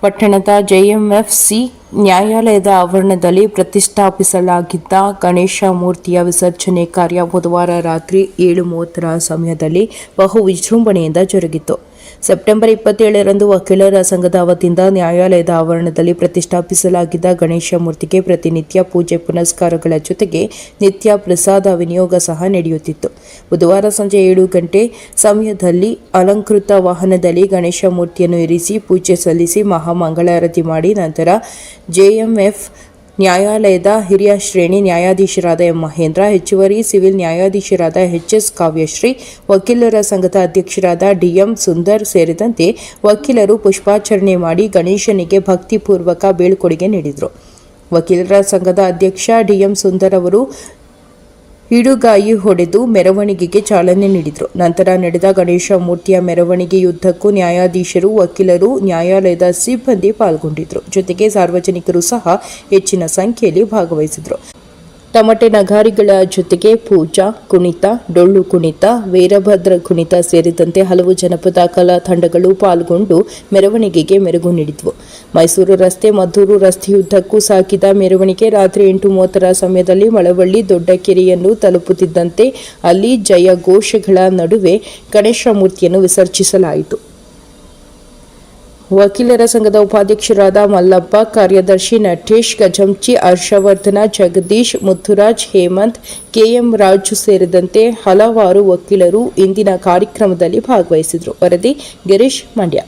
ಪಟ್ಟಣದ ಜೆಎಂಎಫ್ಸಿ ನ್ಯಾಯಾಲಯದ ಆವರಣದಲ್ಲಿ ಪ್ರತಿಷ್ಠಾಪಿಸಲಾಗಿದ್ದ ಗಣೇಶ ಮೂರ್ತಿಯ ವಿಸರ್ಜನೆ ಕಾರ್ಯ ಬುಧವಾರ ರಾತ್ರಿ ಏಳು ಮೂವತ್ತರ ಸಮಯದಲ್ಲಿ ಬಹು ವಿಜೃಂಭಣೆಯಿಂದ ಜರುಗಿತು. ಸೆಪ್ಟೆಂಬರ್ ಇಪ್ಪತ್ತೇಳರಂದು ವಕೀಲರ ಸಂಘದ ವತಿಯಿಂದ ನ್ಯಾಯಾಲಯದ ಆವರಣದಲ್ಲಿ ಪ್ರತಿಷ್ಠಾಪಿಸಲಾಗಿದ್ದ ಗಣೇಶ ಮೂರ್ತಿಗೆ ಪ್ರತಿನಿತ್ಯ ಪೂಜೆ ಪುನಸ್ಕಾರಗಳ ಜೊತೆಗೆ ನಿತ್ಯ ಪ್ರಸಾದ ವಿನಿಯೋಗ ಸಹ ನಡೆಯುತ್ತಿತ್ತು. ಬುಧವಾರ ಸಂಜೆ ಏಳು ಗಂಟೆ ಸಮಯದಲ್ಲಿ ಅಲಂಕೃತ ವಾಹನದಲ್ಲಿ ಗಣೇಶ ಮೂರ್ತಿಯನ್ನು ಇರಿಸಿ ಪೂಜೆ ಸಲ್ಲಿಸಿ ಮಹಾಮಂಗಳಾರತಿ ಮಾಡಿ ನಂತರ ಜೆಎಂಎಫ್ ನ್ಯಾಯಾಲಯದ ಹಿರಿಯ ಶ್ರೇಣಿ ನ್ಯಾಯಾಧೀಶರಾದ ಎಂ ಮಹೇಂದ್ರ, ಹೆಚ್ಚುವರಿ ಸಿವಿಲ್ ನ್ಯಾಯಾಧೀಶರಾದ ಎಚ್ ಎಸ್ ಕಾವ್ಯಶ್ರೀ, ವಕೀಲರ ಸಂಘದ ಅಧ್ಯಕ್ಷರಾದ ಡಿಎಂ ಸುಂದರ್ ಸೇರಿದಂತೆ ವಕೀಲರು ಪುಷ್ಪಾಚರಣೆ ಮಾಡಿ ಗಣೇಶನಿಗೆ ಭಕ್ತಿಪೂರ್ವಕ ಬೀಳ್ಕೊಡುಗೆ ನೀಡಿದರು. ವಕೀಲರ ಸಂಘದ ಅಧ್ಯಕ್ಷ ಡಿಎಂ ಸುಂದರ್ ಅವರು ಹಿಡುಗಾಯಿ ಹೊಡೆದು ಮೆರವಣಿಗೆಗೆ ಚಾಲನೆ ನೀಡಿದರು. ನಂತರ ನಡೆದ ಗಣೇಶ ಮೂರ್ತಿಯ ಮೆರವಣಿಗೆಯುದ್ದಕ್ಕೂ ನ್ಯಾಯಾಧೀಶರು, ವಕೀಲರು, ನ್ಯಾಯಾಲಯದ ಸಿಬ್ಬಂದಿ ಪಾಲ್ಗೊಂಡಿದ್ದರು ಜೊತೆಗೆ ಸಾರ್ವಜನಿಕರು ಸಹ ಹೆಚ್ಚಿನ ಸಂಖ್ಯೆಯಲ್ಲಿ ಭಾಗವಹಿಸಿದರು. ತಮಟೆ ನಗಾರಿಗಳ ಜೊತೆಗೆ ಪೂಜಾ, ಕುಣಿತ, ಡೊಳ್ಳು ಕುಣಿತ, ವೀರಭದ್ರ ಕುಣಿತ ಸೇರಿದಂತೆ ಹಲವು ಜನಪದ ಕಲಾ ತಂಡಗಳು ಪಾಲ್ಗೊಂಡು ಮೆರವಣಿಗೆಗೆ ಮೆರುಗು ನೀಡಿದ್ವು. ಮೈಸೂರು ರಸ್ತೆ ಮದ್ದೂರು ರಸ್ತೆಯುದ್ದಕ್ಕೂ ಸಾಕಿದ ಮೆರವಣಿಗೆ ರಾತ್ರಿ ಎಂಟು ಮೂವತ್ತರ ಸಮಯದಲ್ಲಿ ಮಳವಳ್ಳಿ ದೊಡ್ಡ ಕೆರೆಯನ್ನು ತಲುಪುತ್ತಿದ್ದಂತೆ ಅಲ್ಲಿ ಜಯ ಘೋಷಗಳ ನಡುವೆ ಗಣೇಶ ಮೂರ್ತಿಯನ್ನು ವಿಸರ್ಜಿಸಲಾಯಿತು. ವಕೀಲರ ಸಂಘದ ಉಪಾಧ್ಯಕ್ಷರಾದ ಮಲ್ಲಪ್ಪ, ಕಾರ್ಯದರ್ಶಿ ನಟೇಶ್, ಗಜಂಚಿ, ಹರ್ಷವರ್ಧನ, ಜಗದೀಶ್, ಮುತ್ತುರಾಜ್, ಹೇಮಂತ್, ಕೆಎಂ ರಾಜು ಸೇರಿದಂತೆ ಹಲವಾರು ವಕೀಲರು ಇಂದಿನ ಕಾರ್ಯಕ್ರಮದಲ್ಲಿ ಭಾಗವಹಿಸಿದರು. ವರದಿ, ಗಿರೀಶ್ ಮಂಡ್ಯ.